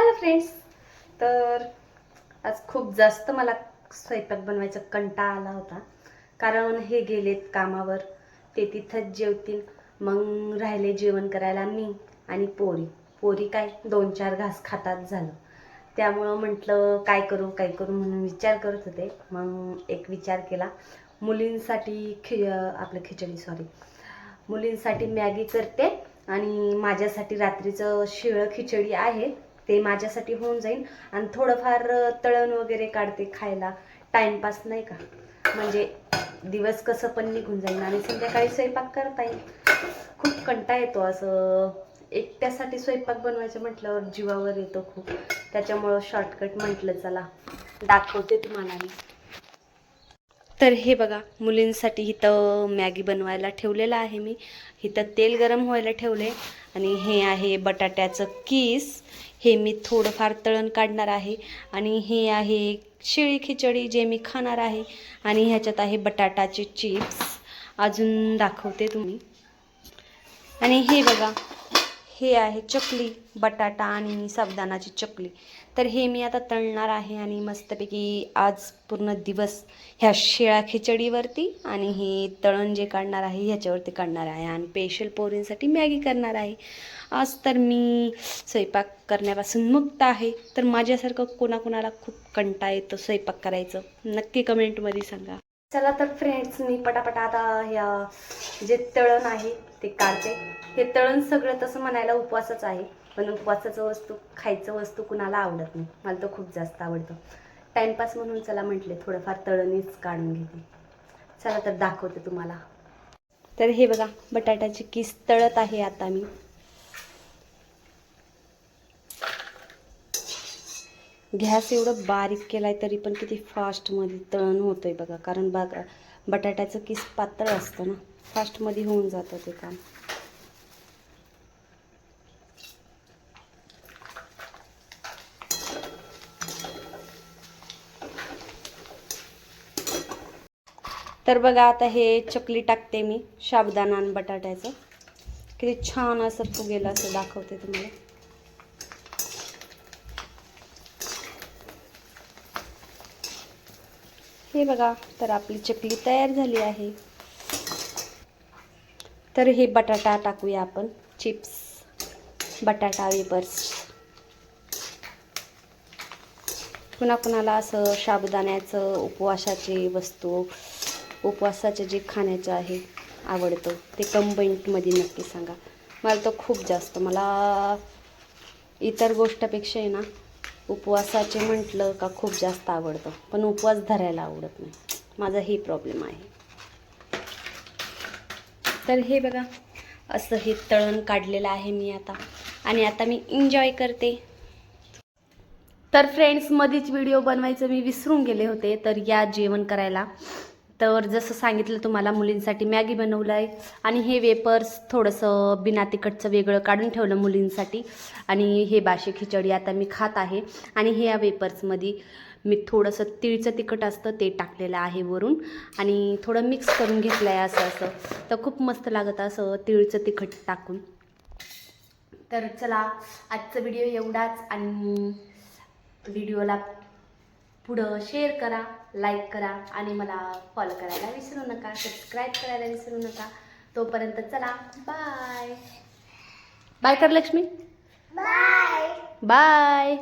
Hello friends तर आज खूप जास्त मला स्वयंपाक बनवायचा कंटाळा आला होता. कारण हे गेलेत कामावर. ते तिथंच जेवतील. मग राहिले जेवण करायला मी आणि पोरी. पोरी काय दोन चार घास खातात झालं. त्यामुळं म्हटलं काय करू काय करू? म्हणून विचार करत होते. मग एक विचार केला. मुलींसाठी खि आपलं खिचडी सॉरी मुलींसाठी मॅगी करते आणि माझ्यासाठी रात्रीचं शिळं खिचडी आहे. ते माझ्यासाठी होऊन जाईल आणि थोडंफार तळण वगैरे काढते खायला. टाईमपास नाही का? म्हणजे दिवस कसं पण निघून जाईल आणि संध्याकाळी स्वयंपाक करता येईल. खूप कंटा येतो असं. एकट्यासाठी स्वयंपाक बनवायचं म्हटल्यावर जीवावर येतो खूप. त्याच्यामुळं शॉर्टकट म्हटलं चला. दाखवते तुम्हाला मी. तर हे बघा मुलींसाठी इथं मॅगी बनवायला ठेवलेलं आहे मी. इथं तेल गरम व्हायला ठेवले आणि हे आहे बटाट्याचं किस. हे मी थोडंफार तळण काढणार आहे. आणि हे आहे शिळी खिचडी जे मी खाणार आहे. आणि ह्याच्यात आहे बटाटाचे चिप्स. अजून दाखवते तुम्ही. आणि हे बघा हे आहे चकली बटाटा आणि साबदानाची चकली. तर हे मी आता तळणार आहे आणि मस्तपैकी आज पूर्ण दिवस ह्या शिळा खिचडीवरती आणि हे तळण जे काढणार आहे ह्याच्यावरती काढणार आहे आणि स्पेशल पोरींसाठी मॅगी करणार आहे. आज तर मी स्वयंपाक करण्यापासून मुक्त आहे. तर माझ्यासारखं कोणाकोणाला खूप कंटा येतो स्वयंपाक करायचं. नक्की कमेंटमध्ये सांगा. चला तर फ्रेंड्स मी पटापटा आता ह्या जे तळण आहे ते काढते. हे तळण सगळं तसं म्हणायला उपवासच आहे. पण उपवासाचं वस्तू खायचं वस्तू कुणाला आवडत नाही. मला तर खूप जास्त आवडतं. टाईमपास म्हणून चला म्हटले थोडंफार तळणीच काढून घेते. चला तर दाखवते तुम्हाला. तर हे बघा बटाट्याची किस तळत आहे आता मी. गॅस एवढं बारीक केलाय तरी पण किती फास्टमध्ये तळण होतंय बघा. कारण बघा बटाट्याचं किस पातळ असतं ना. फास्टमध्ये होऊन जातं ते काम. तर बघा आता हे चकली टाकते मी साबुदाणा आणि बटाट्याचं. किती छान असं फुगेल असं दाखवते तुम्हाला. हे बघा तर आपली चकली तयार झाली आहे. तर हे बटाटा टाकूया आपण. चिप्स बटाटा वेपर्स पुन्हा कुणाला असं साबुदाण्याचं उपवासाचे वस्तू उपवासाचे जे खाण्याचं आहे आवडतं ते कंबाईंटमध्ये नक्की सांगा. मला तर खूप जास्त मला इतर गोष्टापेक्षा आहे ना उपवासाचे म्हटलं का खूप जास्त आवडतं पण उपवास धरायला आवडत नाही. माझा हे प्रॉब्लेम आहे. तर हे बघा असं हे तळण काढलेलं आहे मी आता. आणि आता मी एन्जॉय करते. तर फ्रेंड्स मधीच व्हिडिओ बनवायचं मी विसरून गेले होते तर या जेवण करायला. तर जसं सांगितलं तुम्हाला मुलींसाठी मॅगी बनवलं आहे आणि हे वेपर्स थोडंसं बिना तिखटचं वेगळं काढून ठेवलं मुलींसाठी. आणि हे बाशी खिचडी आता मी खात आहे. आणि हे या वेपर्समध्ये मी थोडंसं तिळचं तिखट असतं ते टाकलेलं आहे वरून. आणि थोडं मिक्स करून घेतलं आहे असं असं. तर खूप मस्त लागतं असं तिळचं तिखट टाकून. तर चला आजचा व्हिडिओ एवढाच आणि व्हिडिओला पुढं शेअर करा लाईक करा आणि मला फॉलो करायला विसरू नका सबस्क्राईब करायला विसरू नका. तोपर्यंत चला बाय बाय कर लक्ष्मी बाय बाय